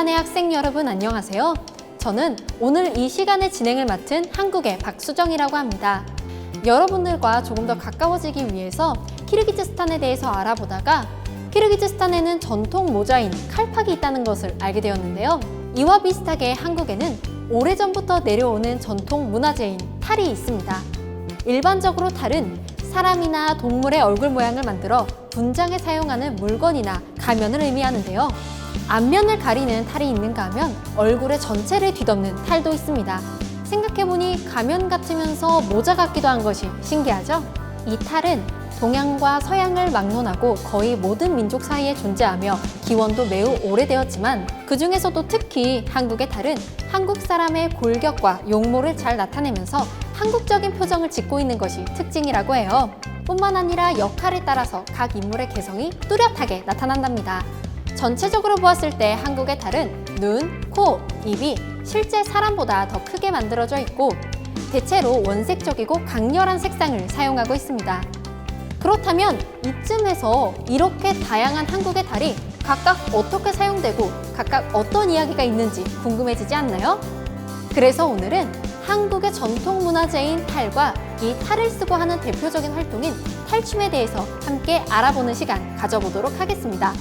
하웨탄의 학생 여러분 안녕하세요. 저는 오늘 이 시간의 진행을 맡은 한국의 박수정이라고 합니다. 여러분들과 조금 더 가까워지기 위해서 키르기즈스탄에 대해서 알아보다가 키르기즈스탄에는 전통 모자인 칼팍이 있다는 것을 알게 되었는데요. 이와 비슷하게 한국에는 오래전부터 내려오는 전통 문화재인 탈이 있습니다. 일반적으로 탈은 사람이나 동물의 얼굴 모양을 만들어 분장에 사용하는 물건이나 가면을 의미하는데요. 앞면을 가리는 탈이 있는가 하면 얼굴의 전체를 뒤덮는 탈도 있습니다. 생각해보니 가면 같으면서 모자 같기도 한 것이 신기하죠? 이 탈은 동양과 서양을 막론하고 거의 모든 민족 사이에 존재하며 기원도 매우 오래되었지만 그 중에서도 특히 한국의 탈은 한국 사람의 골격과 용모를 잘 나타내면서 한국적인 표정을 짓고 있는 것이 특징이라고 해요. 뿐만 아니라 역할에 따라서 각 인물의 개성이 뚜렷하게 나타난답니다. 전체적으로 보았을 때 한국의 탈은 눈, 코, 입이 실제 사람보다 더 크게 만들어져 있고 대체로 원색적이고 강렬한 색상을 사용하고 있습니다. 그렇다면 이쯤에서 이렇게 다양한 한국의 달이 각각 어떻게 사용되고 각각 어떤 이야기가 있는지 궁금해지지 않나요? 그래서 오늘은 한국의 전통 문화재인 탈과 이 탈을 쓰고 하는 대표적인 활동인 탈춤에 대해서 함께 알아보는 시간 가져보도록 하겠습니다.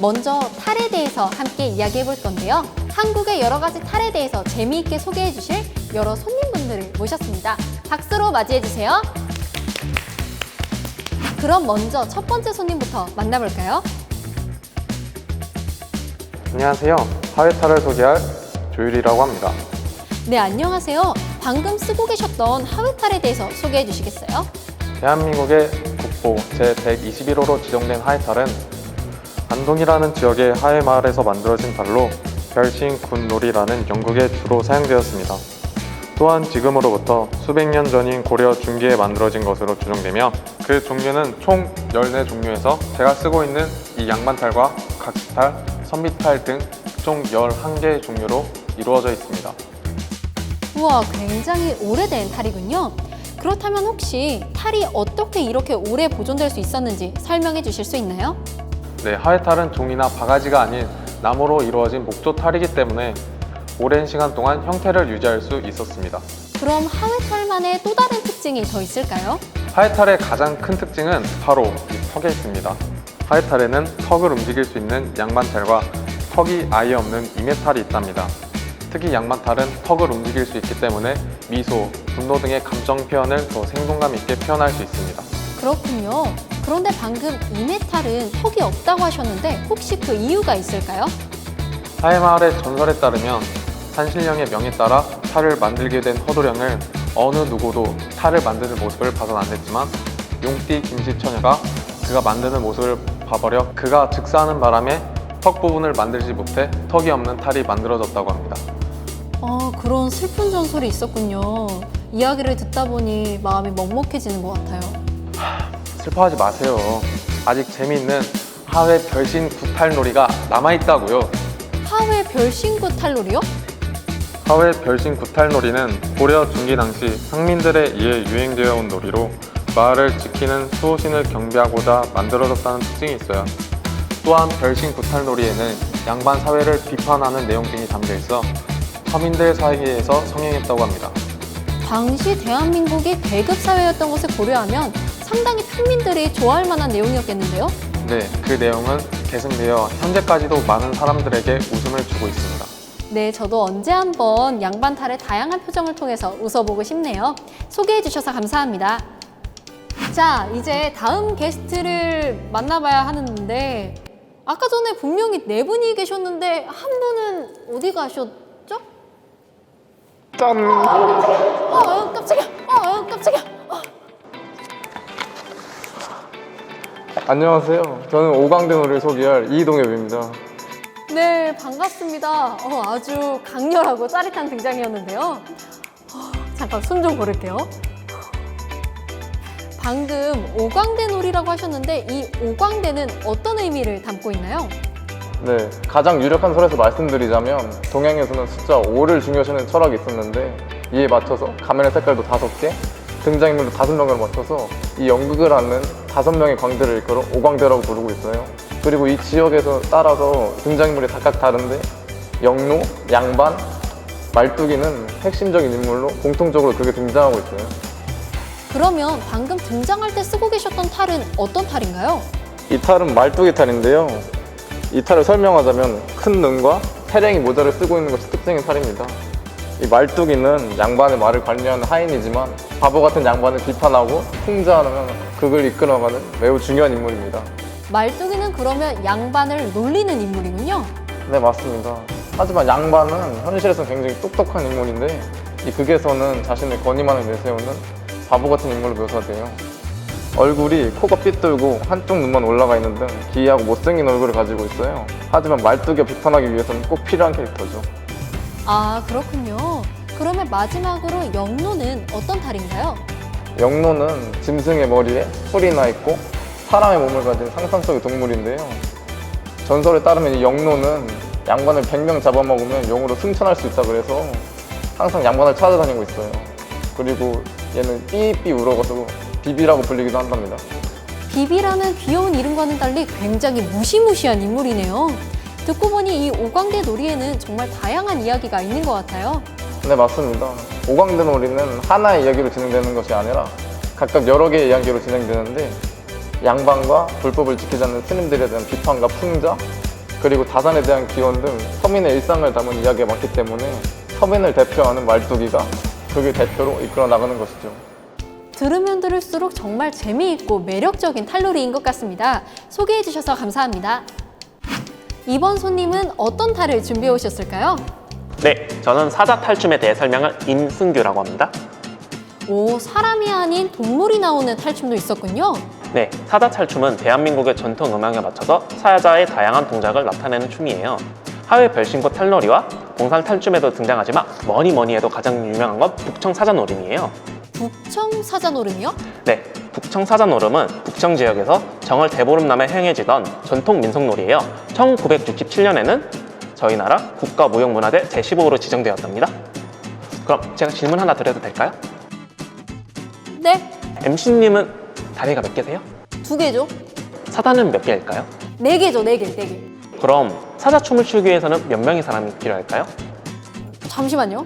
먼저 탈에 대해서 함께 이야기해 볼 건데요. 한국의 여러 가지 탈에 대해서 재미있게 소개해 주실 여러 손님분들을 모셨습니다. 박수로 맞이해 주세요. 그럼 먼저 첫 번째 손님부터 만나볼까요? 안녕하세요. 하회탈을 소개할 조율이라고 합니다. 네, 안녕하세요. 방금 쓰고 계셨던 하회탈에 대해서 소개해 주시겠어요? 대한민국의 국보 제121호로 지정된 하회탈은 안동이라는 지역의 하회 마을에서 만들어진 탈로 별신 군놀이라는 영국에 주로 사용되었습니다. 또한 지금으로부터 수백 년 전인 고려 중기에 만들어진 것으로 추정되며 그 종류는 총 14종류에서 제가 쓰고 있는 이 양반탈과 각시탈, 선비탈 등 총 11개의 종류로 이루어져 있습니다. 우와, 굉장히 오래된 탈이군요. 그렇다면 혹시 탈이 어떻게 이렇게 오래 보존될 수 있었는지 설명해 주실 수 있나요? 네, 하회탈은 종이나 바가지가 아닌 나무로 이루어진 목조 탈이기 때문에 오랜 시간 동안 형태를 유지할 수 있었습니다. 그럼 하회탈만의 또 다른 특징이 더 있을까요? 하회탈의 가장 큰 특징은 바로 이 턱에 있습니다. 하회탈에는 턱을 움직일 수 있는 양반탈과 턱이 아예 없는 이메탈이 있답니다. 특히 양반탈은 턱을 움직일 수 있기 때문에 미소, 분노 등의 감정 표현을 더 생동감 있게 표현할 수 있습니다. 그렇군요. 그런데 방금 이메탈은 턱이 없다고 하셨는데 혹시 그 이유가 있을까요? 하회마을의 전설에 따르면 산신령의 명에 따라 탈을 만들게 된 허도령을 어느 누구도 탈을 만드는 모습을 봐선 안 됐지만 용띠 김시처녀가 그가 만드는 모습을 봐버려 그가 즉사하는 바람에 턱 부분을 만들지 못해 턱이 없는 탈이 만들어졌다고 합니다. 아, 그런 슬픈 전설이 있었군요. 이야기를 듣다 보니 마음이 먹먹해지는 것 같아요. 슬퍼하지 마세요. 아직 재미있는 하회 별신 구탈놀이가 남아있다고요. 하회 별신구 탈놀이요? 하회 별신 구탈놀이는 고려 중기 당시 상민들에 의해 유행되어 온 놀이로 마을을 지키는 수호신을 경배하고자 만들어졌다는 특징이 있어요. 또한 별신 구탈놀이에는 양반 사회를 비판하는 내용 등이 담겨 있어 서민들 사이에서 성행했다고 합니다. 당시 대한민국이 계급 사회였던 것을 고려하면 상당히 평민들이 좋아할 만한 내용이었겠는데요? 네, 그 내용은 계승되어 현재까지도 많은 사람들에게 웃음을 주고 있습니다. 네, 저도 언제 한번 양반탈의 다양한 표정을 통해서 웃어보고 싶네요. 소개해 주셔서 감사합니다. 자, 이제 다음 게스트를 만나봐야 하는데 아까 전에 분명히 네 분이 계셨는데 한 분은 어디 가셨죠? 짠! 아, 깜짝이야! 아, 깜짝이야! 안녕하세요. 저는 오광대노를 소개할 이동엽입니다. 네, 반갑습니다. 어, 아주 강렬하고 짜릿한 등장이었는데요. 어, 잠깐 숨 좀 고를게요. 방금 오광대 놀이라고 하셨는데 이 오광대는 어떤 의미를 담고 있나요? 네, 가장 유력한 설에서 말씀드리자면 동양에서는 숫자 5를 중요시하는 철학이 있었는데 이에 맞춰서 가면의 색깔도 다섯 개, 등장인물도 다섯 명을 맞춰서 이 연극을 하는 다섯 명의 광대를 일컬어 오광대라고 부르고 있어요. 그리고 이 지역에서 따라서 등장인물이 각각 다른데 영로, 양반, 말뚝이는 핵심적인 인물로 공통적으로 그게 등장하고 있어요. 그러면 방금 등장할 때 쓰고 계셨던 탈은 어떤 탈인가요? 이 탈은 말뚝이 탈인데요. 이 탈을 설명하자면 큰 눈과 태랭이 모자를 쓰고 있는 것이 특징인 탈입니다. 이 말뚝이는 양반의 말을 관리하는 하인이지만 바보 같은 양반을 비판하고 풍자하는 극을 이끌어가는 매우 중요한 인물입니다. 말뚝이는 그러면 양반을 놀리는 인물이군요. 네 맞습니다. 하지만 양반은 현실에서는 굉장히 똑똑한 인물인데 이 극에서는 자신의 권위만을 내세우는 바보 같은 인물로 묘사돼요. 얼굴이 코가 삐뚤고 한쪽 눈만 올라가 있는 등 기이하고 못생긴 얼굴을 가지고 있어요. 하지만 말뚝이 비판하기 위해서는 꼭 필요한 캐릭터죠. 아, 그렇군요. 그러면 마지막으로 영로는 어떤 탈인가요? 영로는 짐승의 머리에 뿔이 나 있고 사람의 몸을 가진 상상 속의 동물인데요. 전설에 따르면 이 영로는 양반을 100명 잡아먹으면 용으로 승천할 수 있다 그래서 항상 양반을 찾아다니고 있어요. 그리고 얘는 삐삐 울어가지고 비비라고 불리기도 한답니다. 비비라는 귀여운 이름과는 달리 굉장히 무시무시한 인물이네요. 듣고 보니 이 오광대 놀이에는 정말 다양한 이야기가 있는 것 같아요. 네 맞습니다. 오광대 놀이는 하나의 이야기로 진행되는 것이 아니라 각각 여러 개의 이야기로 진행되는데 양반과 불법을 지키지 않는 스님들에 대한 비판과 풍자 그리고 다산에 대한 기원 등 서민의 일상을 담은 이야기가 많기 때문에 서민을 대표하는 말뚝이가 그게 대표로 이끌어 나가는 것이죠. 들으면 들을수록 정말 재미있고 매력적인 탈놀이인 것 같습니다. 소개해 주셔서 감사합니다. 이번 손님은 어떤 탈을 준비해 오셨을까요? 네, 저는 사자 탈춤에 대해 설명할 임승규라고 합니다. 오, 사람이 아닌 동물이 나오는 탈춤도 있었군요. 네, 사자 탈춤은 대한민국의 전통 음악에 맞춰서 사자의 다양한 동작을 나타내는 춤이에요. 하회 별신고 탈놀이와 봉산 탈춤에도 등장하지만 뭐니 뭐니 해도 가장 유명한 건 북청 사자노름이에요. 북청 사자노름이요? 네, 북청 사자노름은 북청 지역에서 정월 대보름남에 행해지던 전통 민속놀이예요. 1967년에는 저희 나라 국가무형문화재 제15호로 지정되었답니다. 그럼 제가 질문 하나 드려도 될까요? 네, MC님은 다리가 몇 개세요? 두 개죠. 사단은 몇 개일까요? 네 개죠, 네 개, 네 개. 그럼 사자춤을 추기 위해서는 몇 명의 사람이 필요할까요? 잠시만요.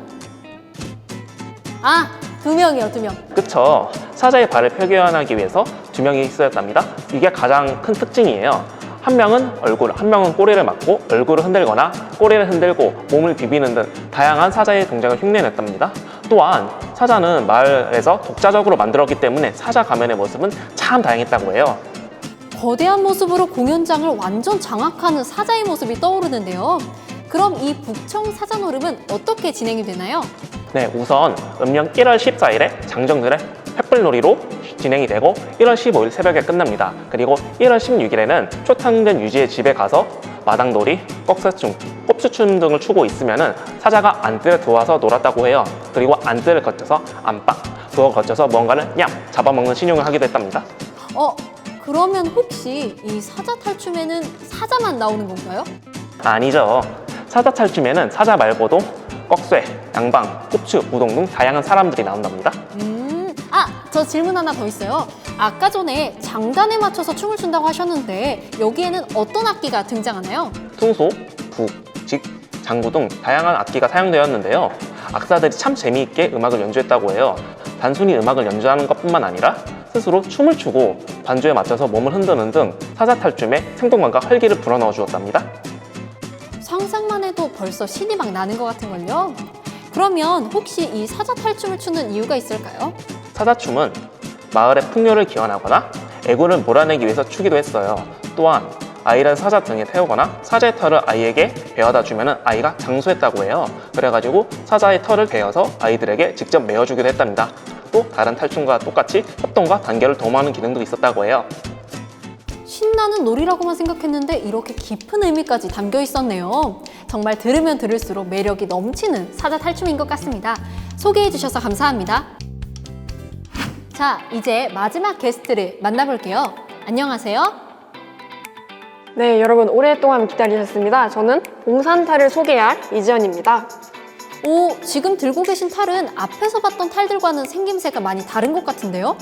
아, 두 명이요, 두 명. 그쵸. 사자의 발을 표현하기 위해서 두 명이 있어야답니다. 이게 가장 큰 특징이에요. 한 명은 얼굴, 한 명은 꼬리를 맞고 얼굴을 흔들거나 꼬리를 흔들고 몸을 비비는 등 다양한 사자의 동작을 흉내냈답니다. 또한 사자는 마을에서 독자적으로 만들었기 때문에 사자 가면의 모습은 참 다양했다고 해요. 거대한 모습으로 공연장을 완전 장악하는 사자의 모습이 떠오르는데요. 그럼 이 북청 사자노름은 어떻게 진행이 되나요? 네, 우선 음력 1월 14일에 장정들의 횃불놀이로 진행이 되고 1월 15일 새벽에 끝납니다. 그리고 1월 16일에는 초탕된 유지의 집에 가서 마당놀이, 꺽쇠춤, 꼽수춤 등을 추고 있으면은 사자가 안뜰에 들어와서 놀았다고 해요. 그리고 안뜰을 거쳐서 안방, 그거 거쳐서 뭔가를 냠 잡아먹는 신용을 하기도 했답니다. 어, 그러면 혹시 이 사자 탈춤에는 사자만 나오는 건가요? 아니죠. 사자 탈춤에는 사자 말고도 꺽쇠, 양방, 꼽추, 우동 등 다양한 사람들이 나온답니다. 음, 아, 저 질문 하나 더 있어요. 아까 전에 장단에 맞춰서 춤을 춘다고 하셨는데 여기에는 어떤 악기가 등장하나요? 퉁소, 부, 직, 장구 등 다양한 악기가 사용되었는데요. 악사들이 참 재미있게 음악을 연주했다고 해요. 단순히 음악을 연주하는 것뿐만 아니라 스스로 춤을 추고 반주에 맞춰서 몸을 흔드는 등 사자 탈춤에 생동감과 활기를 불어넣어 주었답니다. 상상만 해도 벌써 신이 막 나는 것 같은걸요? 그러면 혹시 이 사자 탈춤을 추는 이유가 있을까요? 사자춤은 마을의 풍요를 기원하거나 애구를 몰아내기 위해서 추기도 했어요. 또한 아이를 사자 등에 태우거나 사자의 털을 아이에게 베어다 주면 아이가 장수했다고 해요. 그래가지고 사자의 털을 베어서 아이들에게 직접 메어주기도 했답니다. 또 다른 탈춤과 똑같이 협동과 단결을 도모하는 기능도 있었다고 해요. 신나는 놀이라고만 생각했는데 이렇게 깊은 의미까지 담겨 있었네요. 정말 들으면 들을수록 매력이 넘치는 사자 탈춤인 것 같습니다. 소개해 주셔서 감사합니다. 자, 이제 마지막 게스트를 만나볼게요. 안녕하세요. 네, 여러분 오랫동안 기다리셨습니다. 저는 봉산탈을 소개할 이지연입니다. 오, 지금 들고 계신 탈은 앞에서 봤던 탈들과는 생김새가 많이 다른 것 같은데요?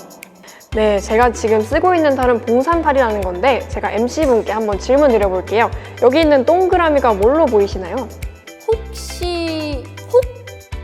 네, 제가 지금 쓰고 있는 탈은 봉산탈이라는 건데 제가 MC분께 한번 질문 드려볼게요. 여기 있는 동그라미가 뭘로 보이시나요?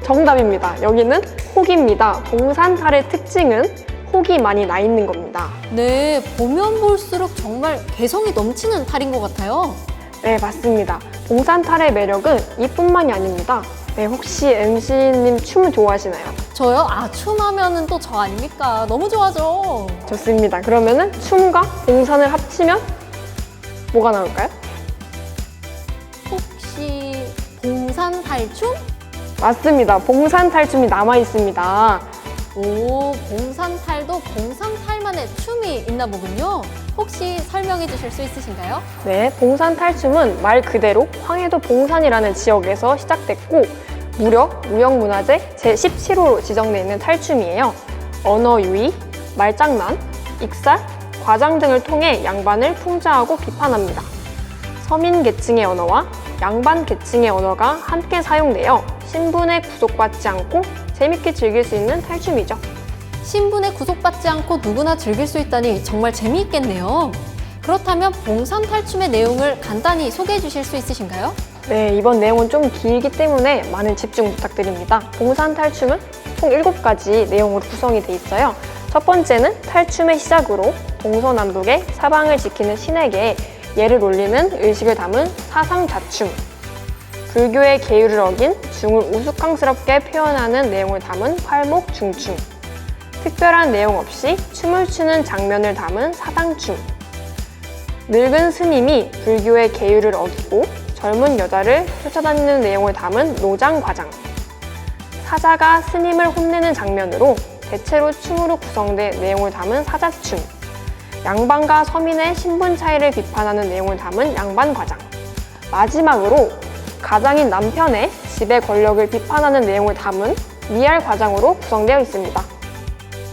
정답입니다. 여기는 혹입니다. 봉산탈의 특징은 혹이 많이 나 있는 겁니다. 네, 보면 볼수록 정말 개성이 넘치는 탈인 것 같아요. 네, 맞습니다. 봉산탈의 매력은 이뿐만이 아닙니다. 네, 혹시 MC님 춤 좋아하시나요? 저요? 아, 춤하면은 또 저 아닙니까? 너무 좋아하죠. 좋습니다. 그러면은 춤과 봉산을 합치면 뭐가 나올까요? 혹시 봉산 탈춤? 맞습니다. 봉산탈춤이 남아 있습니다. 오, 봉산탈도 봉산탈만의 춤이 있나 보군요. 혹시 설명해 주실 수 있으신가요? 네, 봉산탈춤은 말 그대로 황해도 봉산이라는 지역에서 시작됐고 무려 무형문화재 제17호로 지정되어 있는 탈춤이에요. 언어 유의, 말장난, 익살, 과장 등을 통해 양반을 풍자하고 비판합니다. 서민 계층의 언어와 양반 계층의 언어가 함께 사용되어 신분에 구속받지 않고 재밌게 즐길 수 있는 탈춤이죠. 신분에 구속받지 않고 누구나 즐길 수 있다니 정말 재미있겠네요. 그렇다면 봉산 탈춤의 내용을 간단히 소개해 주실 수 있으신가요? 네, 이번 내용은 좀 길기 때문에 많은 집중 부탁드립니다. 봉산 탈춤은 총 7가지 내용으로 구성이 돼 있어요. 첫 번째는 탈춤의 시작으로 동서남북의 사방을 지키는 신에게 예를 올리는 의식을 담은 사상자춤. 불교의 계율을 어긴 중을 우스꽝스럽게 표현하는 내용을 담은 활목중춤. 특별한 내용 없이 춤을 추는 장면을 담은 사당춤. 늙은 스님이 불교의 계율을 어기고 젊은 여자를 쫓아다니는 내용을 담은 노장과장. 사자가 스님을 혼내는 장면으로 대체로 춤으로 구성된 내용을 담은 사자춤. 양반과 서민의 신분 차이를 비판하는 내용을 담은 양반과장. 마지막으로 가장인 남편의 집의 권력을 비판하는 내용을 담은 미알 과장으로 구성되어 있습니다.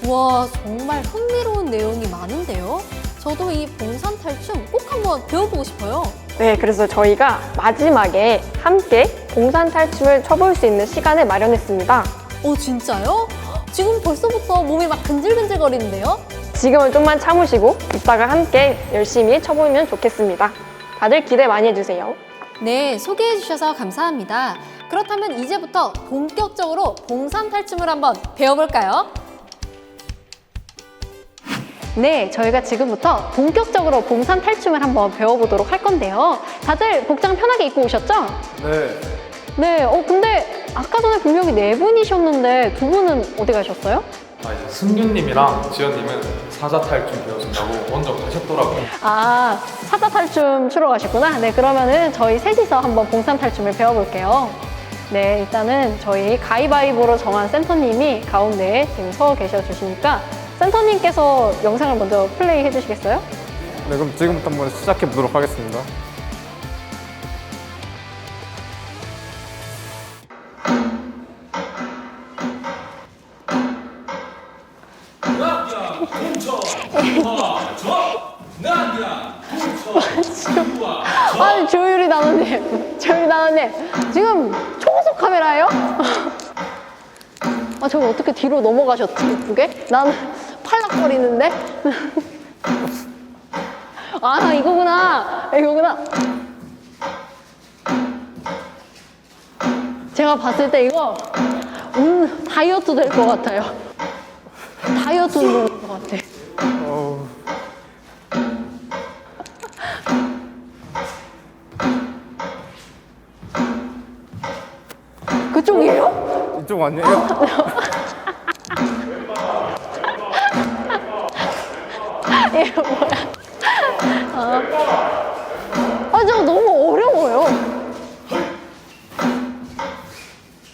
와, 정말 흥미로운 내용이 많은데요. 저도 이 봉산 탈춤 꼭 한번 배워보고 싶어요. 네, 그래서 저희가 마지막에 함께 봉산 탈춤을 춰볼 수 있는 시간을 마련했습니다. 오, 진짜요? 지금 벌써부터 몸이 막 근질근질거리는데요? 지금은 좀만 참으시고 이따가 함께 열심히 쳐보면 좋겠습니다. 다들 기대 많이 해주세요. 네, 소개해 주셔서 감사합니다. 그렇다면 이제부터 본격적으로 봉산 탈춤을 한번 배워볼까요? 네, 저희가 지금부터 본격적으로 봉산 탈춤을 한번 배워보도록 할 건데요. 다들 복장 편하게 입고 오셨죠? 네. 네, 어, 근데 아까 전에 분명히 네 분이셨는데 두 분은 어디 가셨어요? 아, 이제 승규님이랑 지연님은 사자 탈춤 배우신다고 먼저 가셨더라고요. 아, 사자 탈춤 추러 가셨구나. 네, 그러면은 저희 셋이서 한번 봉산 탈춤을 배워볼게요. 네, 일단은 저희 가위바위보로 정한 센터님이 가운데에 지금 서 계셔 주시니까 센터님께서 영상을 먼저 플레이 해주시겠어요? 네, 그럼 지금부터 한번 시작해 보도록 하겠습니다. 아니, 조율이 나는님, 조율이 나는님, 지금 초고속 카메라예요? 아, 저거 어떻게 뒤로 넘어가셨지, 이쁘게? 나는 팔락거리는데? 아, 이거구나. 이거구나. 제가 봤을 때 이거 음, 다이어트 될 것 같아요. 다이어트 운동 될것 같아. 그쪽이에요? 이쪽 아니에요? 이거 뭐야? 아, 아, 저거 너무 어려워요.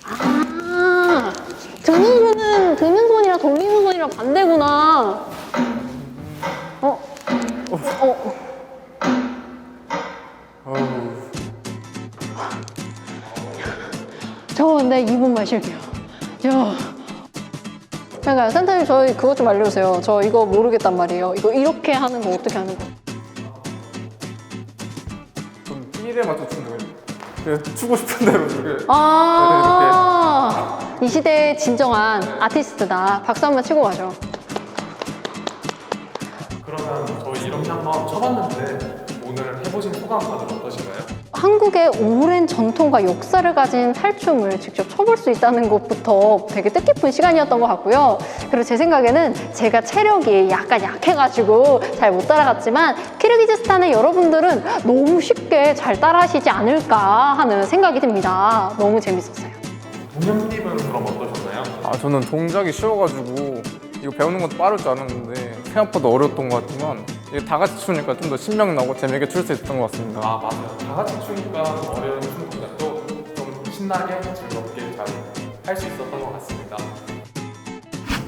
아, 드는 손은 드는 손 이랑 돌리는 손이랑 반대구나. 어, 어, 저 근데 2분 마실게요. 저. 그러니까 센터님 저희 그것 좀 알려주세요. 저 이거 모르겠단 말이에요. 이거 이렇게 하는 거 어떻게 하는 거? 좀 삘에 맞춰 추는 거예요. 그냥 추고 싶은 대로 이렇게. 아, 이 시대의 진정한 아티스트다. 박수 한번 치고 가죠. 그러면 저희 이렇게 한번 쳐봤는데 오늘 해보신 소감 다들 어떠신가요? 한국의 오랜 전통과 역사를 가진 탈춤을 직접 쳐볼 수 있다는 것부터 되게 뜻깊은 시간이었던 것 같고요. 그리고 제 생각에는 제가 체력이 약간 약해가지고 잘 못 따라갔지만 키르기즈스탄의 여러분들은 너무 쉽게 잘 따라하시지 않을까 하는 생각이 듭니다. 너무 재밌었어요. 어떠셨나요? 아 저는 동작이 쉬워가지고 이거 배우는 것도 빠를 줄 알았는데 생각보다 어려웠던 것 같지만 이게 다 같이 추니까 좀 더 신명 나고 재미있게 출 수 있었던 것 같습니다. 아 맞아요. 다 같이 추니까 어려운 춤 동작도 좀 신나게 즐겁게 잘 할 수 있었던 것 같습니다.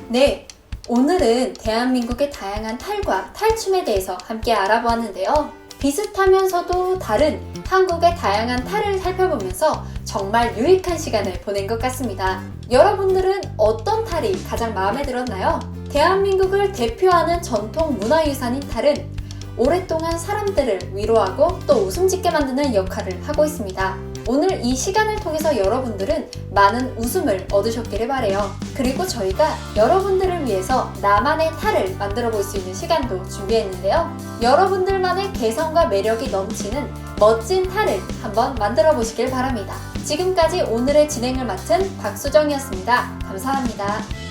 네, 오늘은 대한민국의 다양한 탈과 탈춤에 대해서 함께 알아보았는데요. 비슷하면서도 다른 한국의 다양한 탈을 살펴보면서 정말 유익한 시간을 보낸 것 같습니다. 여러분들은 어떤 탈이 가장 마음에 들었나요? 대한민국을 대표하는 전통 문화유산인 탈은 오랫동안 사람들을 위로하고 또 웃음 짓게 만드는 역할을 하고 있습니다. 오늘 이 시간을 통해서 여러분들은 많은 웃음을 얻으셨기를 바래요. 그리고 저희가 여러분들을 위해서 나만의 탈을 만들어 볼 수 있는 시간도 준비했는데요. 여러분들만의 개성과 매력이 넘치는 멋진 탈을 한번 만들어 보시길 바랍니다. 지금까지 오늘의 진행을 맡은 박수정이었습니다. 감사합니다.